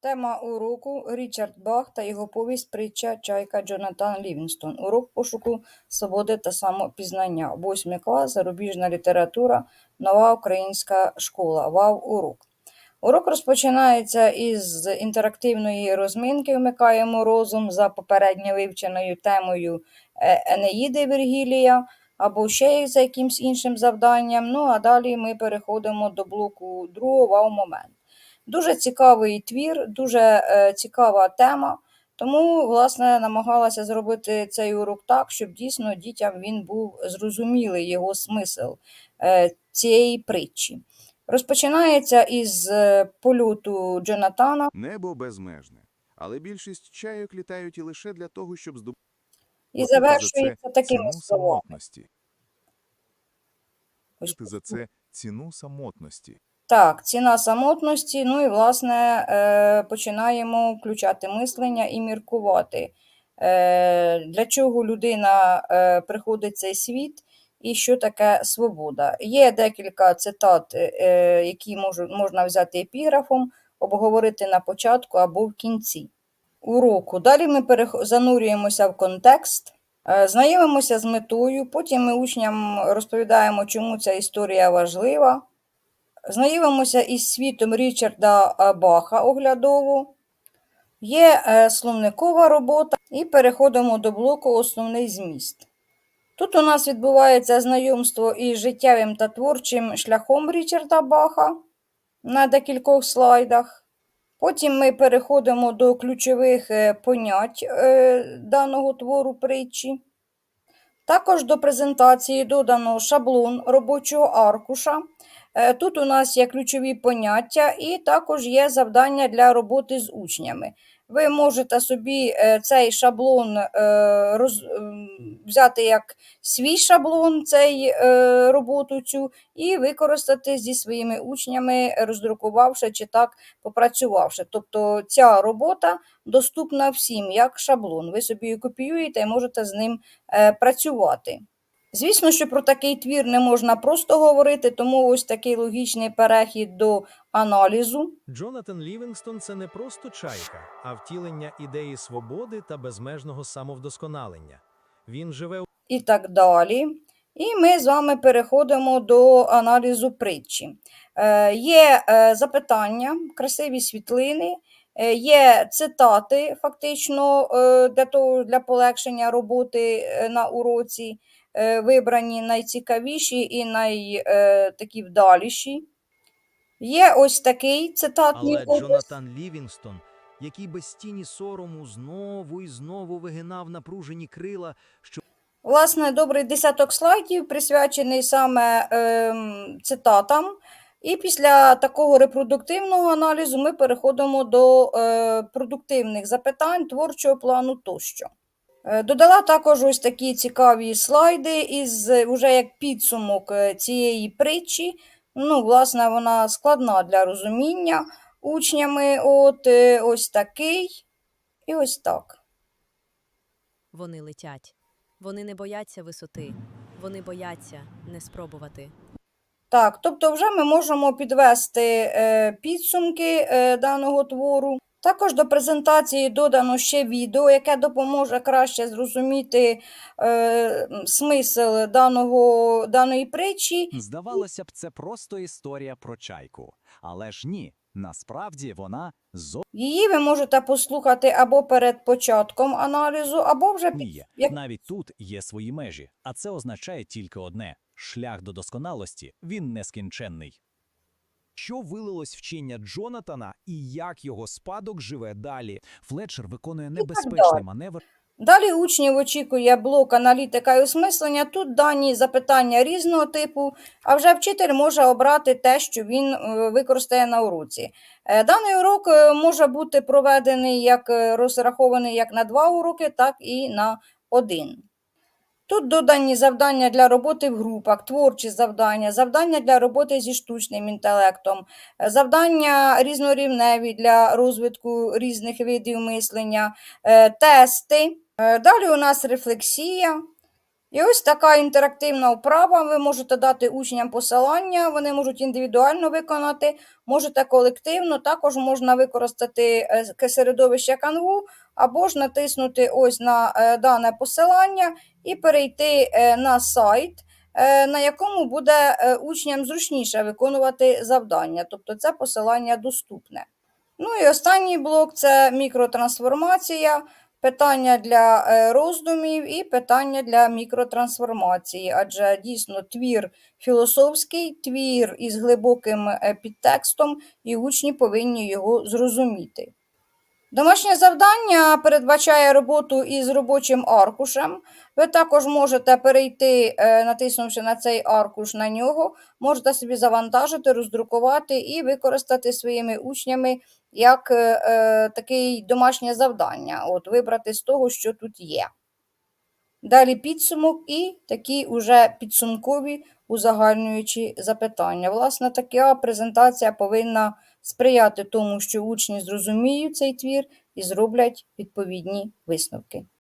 Тема уроку Річард Бах та його повість притча Чайка Джонатан Лівінстон. Урок пошуку свободи та самопізнання. Восьмий клас, зарубіжна література, нова українська школа. Вав урок. Урок розпочинається із інтерактивної розминки. Вмикаємо розум за попередньо вивченою темою е, Енеїди Вергілія або ще за якимсь іншим завданням. Ну а далі ми переходимо до блоку другого вау-момент. Дуже цікавий твір, дуже е, цікава тема. Тому, власне, намагалася зробити цей урок так, щоб дійсно дітям він був зрозумілий його смисл е, цієї притчі. Розпочинається із е, польоту Джонатана Небо безмежне, але більшість чайок літають і лише для того, щоб здобути і завершується такими словами. самотності. Ось за це ціну самотності. Так, ціна самотності. Ну і, власне, е, починаємо включати мислення і міркувати, е, для чого людина е, приходить в цей світ і що таке свобода. Є декілька цитат, які можна взяти епіграфом, обговорити на початку або в кінці уроку. Далі ми занурюємося в контекст. Знайомимося з метою, потім ми учням розповідаємо, чому ця історія важлива. Знайомимося із світом Річарда Баха оглядово. Є е, словникова робота і переходимо до блоку Основний зміст. Тут у нас відбувається знайомство із життєвим та творчим шляхом Річарда Баха на декількох слайдах. Потім ми переходимо до ключових е, понять е, даного твору притчі. Також до презентації додано шаблон робочого аркуша. Е, Тут у нас є ключові поняття, і також є завдання для роботи з учнями. Ви можете собі е, цей шаблон е, роз, взяти як свій шаблон, цей роботу цю, і використати зі своїми учнями, роздрукувавши чи так попрацювавши. Тобто ця робота доступна всім як шаблон. Ви собі її копіюєте і можете з ним працювати. Звісно, що про такий твір не можна просто говорити, тому ось такий логічний перехід до аналізу. Джонатан Лівінгстон це не просто чайка, а втілення ідеї свободи та безмежного самовдосконалення. Він живе і так далі. І ми з вами переходимо до аналізу притчі. Е, є е, запитання, красиві світлини, є цитати, фактично, е, для, того, для полегшення роботи е, на уроці, е, вибрані найцікавіші і най, е, такі вдаліші. Є ось такий цитатний Але образ. Джонатан Лівінгстон, який без тіні сорому знову і знову вигинав напружені крила, що Власне, добрий десяток слайдів присвячений саме ем, цитатам. І після такого репродуктивного аналізу ми переходимо до е, продуктивних запитань, творчого плану тощо. Е, Додала також ось такі цікаві слайди із уже як підсумок е, цієї притчі. Ну, власне, вона складна для розуміння учнями. От ось такий і ось так. Вони летять. Вони не бояться висоти. Вони бояться не спробувати. Так, тобто вже ми можемо підвести е, підсумки е, даного твору. Також до презентації додано ще відео, яке допоможе краще зрозуміти е, смисл даного, даної притчі. Здавалося б, це просто історія про чайку. Але ж ні, насправді вона Її ви можете послухати або перед початком аналізу, або вже під як- Навіть тут є свої межі, а це означає тільки одне: шлях до досконалості він нескінченний. Що вилилось вчення Джонатана і як його спадок живе далі? Флетчер виконує небезпечний маневр. Далі учнів очікує блок аналітика і осмислення. Тут дані запитання різного типу, а вже вчитель може обрати те, що він е, використає на уроці. Е, Даний урок е, може бути проведений як розрахований як на два уроки, так і на один. Тут додані завдання для роботи в групах, творчі завдання, завдання для роботи зі штучним інтелектом, е, завдання різнорівневі для розвитку різних видів мислення, е, тести. Е, Далі у нас рефлексія. І ось така інтерактивна вправа. Ви можете дати учням посилання, вони можуть індивідуально виконати, можете колективно, також можна використати е, середовище Canvu, або ж натиснути ось на е, дане посилання і перейти е, на сайт, на якому буде учням зручніше виконувати завдання. Тобто це посилання доступне. Ну і останній блок це мікротрансформація, питання для е, роздумів і питання для мікротрансформації. Адже дійсно твір філософський, твір із глибоким е, підтекстом, і учні повинні його зрозуміти. Домашнє завдання передбачає роботу із робочим аркушем. Ви також можете перейти, е, натиснувши на цей аркуш на нього, можете собі завантажити, роздрукувати і використати своїми учнями як е, е, таке домашнє завдання. От, вибрати з того, що тут є. Далі підсумок і такі уже підсумкові узагальнюючі запитання. Власне, така презентація повинна сприяти тому, що учні зрозуміють цей твір і зроблять відповідні висновки.